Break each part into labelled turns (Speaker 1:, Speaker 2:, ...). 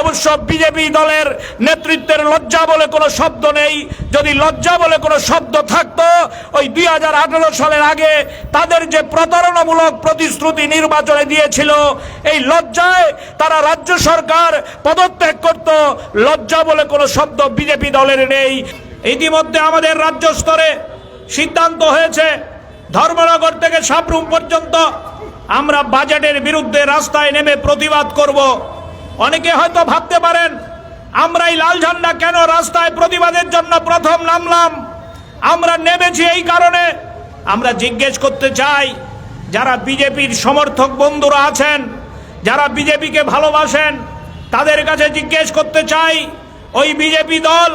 Speaker 1: অবশ্য বিজেপি দলের নেতৃত্বের লজ্জা বলে কোনো শব্দ নেই। যদি লজ্জা বলে কোনো শব্দ থাকতো, ওই দুই হাজার আঠারো সালের আগে তাদের যে প্রতারণামূলক প্রতিশ্রুতি নির্বাচনে দিয়েছিল, এই লজ্জায় তারা রাজ্য সরকার পদত্যাগ করত। লজ্জা বলে কোনো শব্দ বিজেপি দলের নেই। ইতিমধ্যে আমাদের রাজ্য স্তরে সিদ্ধান্ত হয়েছে, ধর্মনগর থেকে সাবরুম পর্যন্ত আমরা বাজেটের বিরুদ্ধে রাস্তায় নেমে প্রতিবাদ করব। অনেকে হয়তো ভাবতে পারেন, আমরা এই লাল ঝান্ডা কেন রাস্তায় প্রতিবাদের জন্য প্রথম নামলাম? আমরা নেমেছি এই কারণে। আমরা জিজ্ঞেস করতে চাই, যারা বিজেপির সমর্থক বন্ধুরা আছেন, যারা বিজেপিকে ভালোবাসেন, তাদের কাছে জিজ্ঞেস করতে চাই, ওই বিজেপি দল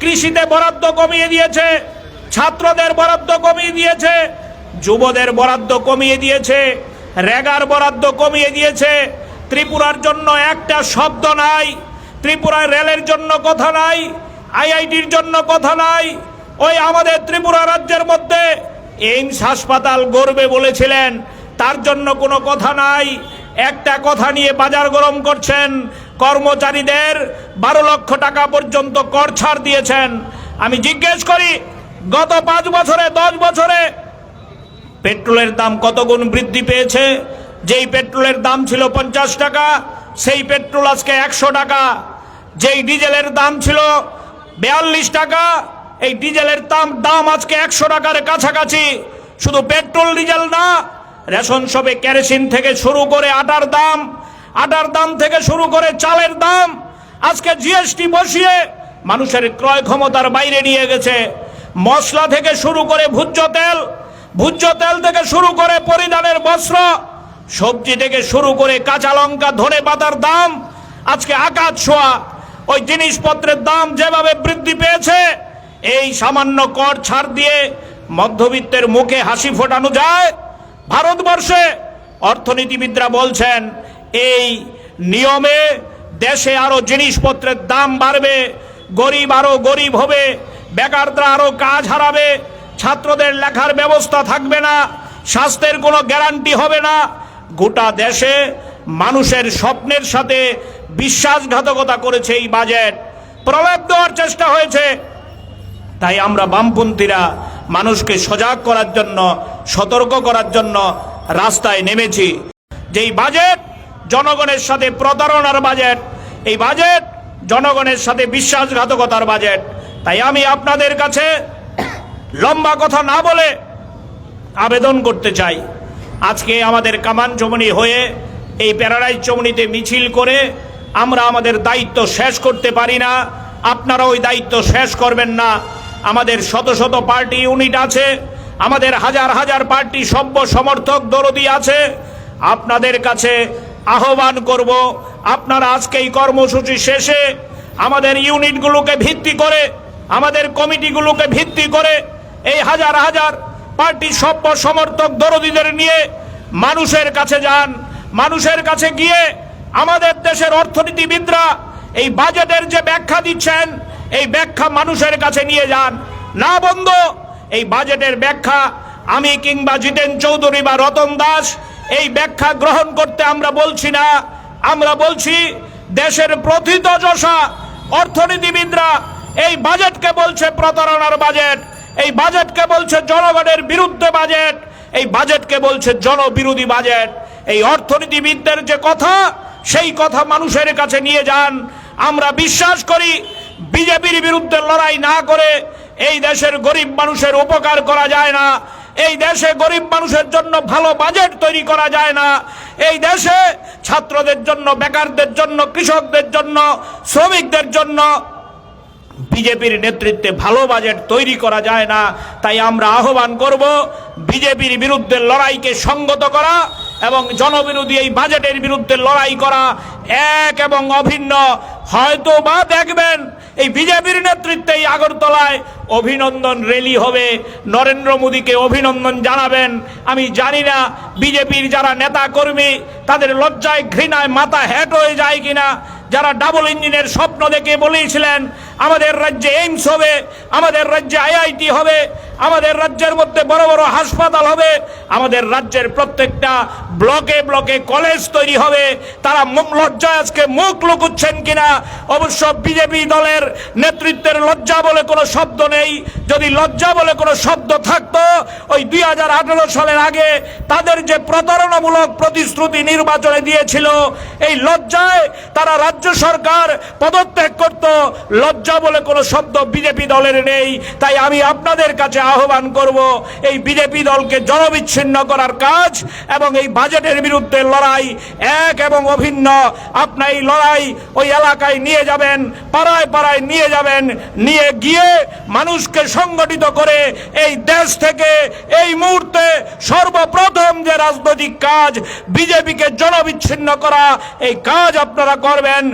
Speaker 1: কৃষিতে বরাদ্দ কমিয়ে দিয়েছে, ছাত্রদের বরাদ্দ কমিয়ে দিয়েছে, যুবদের বরাদ্দ কমিয়ে দিয়েছে রেগার বরাদ্দ কমিয়ে দিয়েছে ত্রিপুরার জন্য একটা শব্দ নাই ত্রিপুরার রেলের জন্য কথা নাই, আইআইটির জন্য কথা নাই। ওই আমাদের ত্রিপুরা রাজ্যের মধ্যে এইমস হাসপাতাল গড়বে বলেছিলেন, তার জন্য কোনো কথা নাই। একটা কথা নিয়ে বাজার গরম করছেন, কর্মচারীদের বারো লক্ষ টাকা পর্যন্ত কর ছাড় দিয়েছেন। আমি জিজ্ঞেস করি, গত পাঁচ বছরে, দশ বছরে পেট্রোলের দাম কত গুণ বৃদ্ধি পেয়েছে? যেই পেট্রোলের দাম ছিল পঞ্চাশ টাকা, সেই পেট্রোল আজকে একশো টাকা। যেই ডিজেলের দাম ছিল বিয়াল্লিশ টাকা, এই ডিজেলের দাম দাম আজকে একশো টাকার কাছাকাছি। শুধু পেট্রোল ডিজেল না, রেশন শপে কেরোসিন থেকে শুরু করে আটার দাম আটার দাম থেকে শুরু করে চালের দাম, আজকে জিএসটি বসিয়ে মানুষের ক্রয় ক্ষমতার বাইরে নিয়ে গেছে। মশলা থেকে শুরু করে ভুজ্য তেল ভুজ্য তেল থেকে শুরু করে পরিধানের বস্ত্র সবজি থেকে শুরু করে কাঁচা লঙ্কা, ধনে পাতার দাম, আজকে আকাশ ছোঁয়া। ওই জিনিসপত্রের দাম যেভাবে বৃদ্ধি পেয়েছে, এই সামান্য কর ছাড় দিয়ে মধ্যবিত্তের মুখে হাসি ফোটানো যায়। ভারতবর্ষে অর্থনীতিবিদরা বলছেন, এই নিয়মে দেশে আরও জিনিসপত্রের দাম বাড়বে, গরিব আরও গরিব হবে, বেকাররা আরও কাজ হারাবে, ছাত্রদের লেখার ব্যবস্থা থাকবে না, স্বাস্থ্যের কোনো গ্যারান্টি হবে না গোটা দেশে মানুষের স্বপ্নের সাথে বিশ্বাসঘাতকতা করেছে এই বাজেট। প্রলাপ দেওয়ার চেষ্টা হয়েছে। তাই আমরা বামপন্থীরা মানুষকে সজাগ করার জন্য, সতর্ক করার জন্য রাস্তায় নেমেছি। যেই বাজেট জনগণের সাথে প্রতারণার বাজেট, এই বাজেট জনগণের সাথে বিশ্বাসঘাতকতার বাজেট। তাই আমি আপনাদের কাছে লম্বা কথা না বলে আবেদন করতে চাই। আজকে আমাদের কামান চমনি হয়ে এই প্যারাডাইজ চমনিতে মিছিল করে আমরা আমাদের দায়িত্ব শেষ করতে পারি না। আপনারা ওই দায়িত্ব শেষ করবেন না। আমাদের শত শত পার্টি ইউনিট আছে। আমাদের হাজার হাজার পার্টি সভ্য সমর্থক দরদি আছে। আপনাদের কাছে আহ্বান করব, আপনারা আজকে এই কর্মসূচি শেষে আমাদের ইউনিটগুলোকে ভিত্তি করে, আমাদের কমিটিগুলোকে ভিত্তি করে এই হাজার হাজার পার্টি সভ্য সমর্থক দরদিদের নিয়ে মানুষের কাছে যান, মানুষের কাছে গিয়ে আমাদের দেশের অর্থনীতিবিদরা এই বাজেটের যে ব্যাখ্যা দিচ্ছেন, এই ব্যাখ্যা মানুষের কাছে নিয়ে যান। না বন্ধ, এই বাজেটের ব্যাখ্যা আমি কিংবা জিতেন চৌধুরী বা রতন দাস এই ব্যাখ্যা গ্রহণ করতে আমরা বলছি না। আমরা বলছি দেশের প্রথিত যশা অর্থনীতিবিদরা এই বাজেটকে বলছে প্রতারণার বাজেট। এই বাজেটকে বলছে জনগণের বিরুদ্ধে বাজেট, এই বাজেটকে বলছে জনবিরোধী বাজেট। এই অর্থনীতিবিদদের যে কথা, সেই কথা মানুষের কাছে নিয়ে যান। আমরা বিশ্বাস করি বিজেপির বিরুদ্ধে লড়াই না করে এই দেশের গরিব মানুষের উপকার করা যায় না। এই দেশে গরিব মানুষের জন্য ভালো বাজেট তৈরি করা যায় না। এই দেশে ছাত্রদের জন্য, বেকারদের জন্য, কৃষকদের জন্য, শ্রমিকদের জন্য বিজেপির নেতৃত্বে ভালো বাজেট তৈরি করা যায় না, তাই আমরা আহ্বান করব বিজেপির বিরুদ্ধে লড়াইকে সঙ্গত করা এবং জনবিরোধী এই বাজেটের বিরুদ্ধে লড়াই করা এক এবং অভিন্ন। হয়তো বা দেখবেন এই বিজেপির নেতৃত্বে এই আগরতলায় অভিনন্দন র্যালি হবে। নরেন্দ্র মোদীকে অভিনন্দন জানাবেন। আমি জানি না বিজেপির যারা নেতা কর্মী তাদের লজ্জায় ঘৃণায় মাথা হ্যাট হয়ে যায় কিনা। যারা ডাবল ইঞ্জিনের স্বপ্ন দেখে বলেছিলেন আমাদের রাজ্যে এইমস হবে, আমাদের রাজ্যে আইআইটি হবে, আমাদের রাজ্যের মধ্যে বড় বড় হাসপাতাল হবে, আমাদের রাজ্যের প্রত্যেকটা ব্লকে ব্লকে কলেজ তৈরি হবে। তারা লজ্জায় আজকে মুখ লুকুচ্ছেন কিনা? অবশ্য বিজেপি দলের নেতৃত্বের লজ্জা বলে কোনো শব্দ নেই। যদি লজ্জা বলে কোনো শব্দ থাকতো, ওই দুই হাজার আঠারো সালের আগে তাদের যে প্রতারণামূলক প্রতিশ্রুতি নির্বাচনে দিয়েছিল, এই লজ্জায় তারা রাজ্য সরকার পদত্যাগ করত। লজ্জা বলে কোনো শব্দ বিজেপি দলের নেই, তাই আমি আপনাদের কাছে আহ্বান করব এই বিজেপি দলকে জনবিচ্ছিন্ন করার কাজ এবং এই বাজেটের বিরুদ্ধে লড়াই এক এবং অভিন্ন। আপনার এই লড়াই ওই এলাকায় নিয়ে যাবেন, পাড়ায় পাড়ায় নিয়ে যাবেন, নিয়ে গিয়ে মানুষকে সংগঠিত করে এই দেশ থেকে এই মুহূর্তে সর্বপ্রথম যে রাজনৈতিক কাজ, বিজেপিকে জনবিচ্ছিন্ন করা, এই কাজ আপনারা করবেন।